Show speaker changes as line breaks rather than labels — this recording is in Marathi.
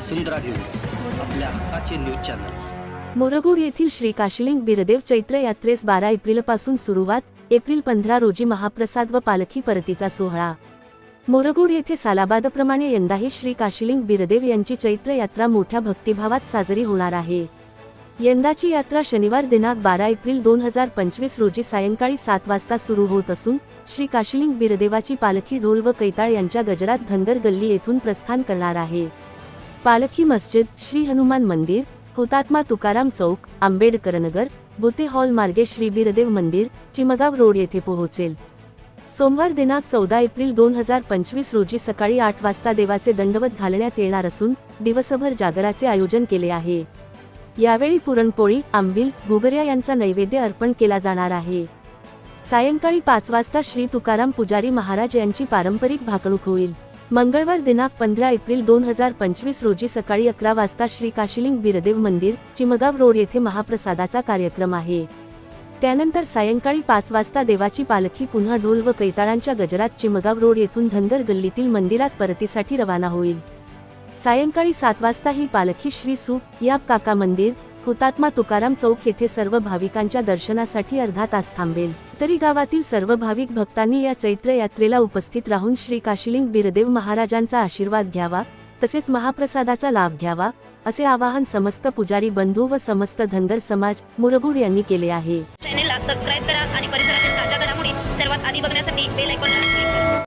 वसुंधरा न्यूज आपल्या हक्काचे न्यूज चॅनल.
मोरगूड येथील श्री काशिलिंग बिरदेव चैत्र यात्रेस बारा एप्रिलपासून सुरुवात एप्रिल पंधरा रोजी महाप्रसाद व पालखी परतीचा सोहळा. मोरगूड येथे सालाबादप्रमाणे यंदाही श्री काशिलिंग बिरदेव यांची चैत्र यात्रा मोठ्या भक्तिभावात साजरी होणार आहे. यंदाची यात्रा शनिवार दिनांक बारा एप्रिल दोन हजार पंचवीस रोजी सायंकाळी सात वाजता सुरू होत असून श्री काशिलिंग बिरदेवाची पालखी ढोल व कैताळ यांच्या गजरात धनगर गल्ली येथून प्रस्थान करणार आहे. पालखी मस्जिद श्री हनुमान मंदिर हुतात्मा तुकाराम चौक आंबेडकर नगर बुते हॉल मार्गे श्री बिरदेव मंदिर चिमगाव रोड येथे पोहोचेल. सोमवार दिनांक चौदा एप्रिल दोन हजार पंचवीस रोजी सकाळी आठ वाजता देवाचे दंडवत घालण्यात येणार असून दिवसभर जागराचे आयोजन केले आहे. यावेळी पुरणपोळी आंबील गुगऱ्या यांचा नैवेद्य अर्पण केला जाणार आहे. सायंकाळी पाच वाजता श्री तुकाराम पुजारी महाराज यांची पारंपरिक भाकणूक होईल. मंगळवार दिनांक पंधरा एप्रिल दोन हजार पंचवीस रोजी सकाळी अकरा वाजता श्री काशिलिंग बिरदेव मंदिर चिमगाव रोड येथे महाप्रसादाचा कार्यक्रम आहे. त्यानंतर सायंकाळी पाच वाजता देवाची पालखी पुन्हा ढोल व कैताळांच्या गजरात चिमगाव रोड येथून धनगर गल्लीतील मंदिरात परतीसाठी रवाना होईल. सायंकाळी सात वाजता ही पालखी श्री सु या काका मंदिर हुतात्मा तुकाराम चौक येथे सर्व भाविकांच्या दर्शनासाठी अर्धा तास थांबेल. तरी गावातील सर्व भाविक भक्तांनी या चैत्र यात्रेला उपस्थित राहून श्री काशिलिंग बिरदेव महाराजांचा आशीर्वाद घ्यावा तसेच महाप्रसादाचा लाभ घ्यावा असे आवाहन समस्त पुजारी बंधू व समस्त धनगर समाज मुरगुड यांनी केले आहे.
चॅनेलला सबस्क्राईब करा आणि परिसरातील ताज्या घडामोडी सर्वात आधी बघण्यासाठी बेल आयकॉनला क्लिक करा.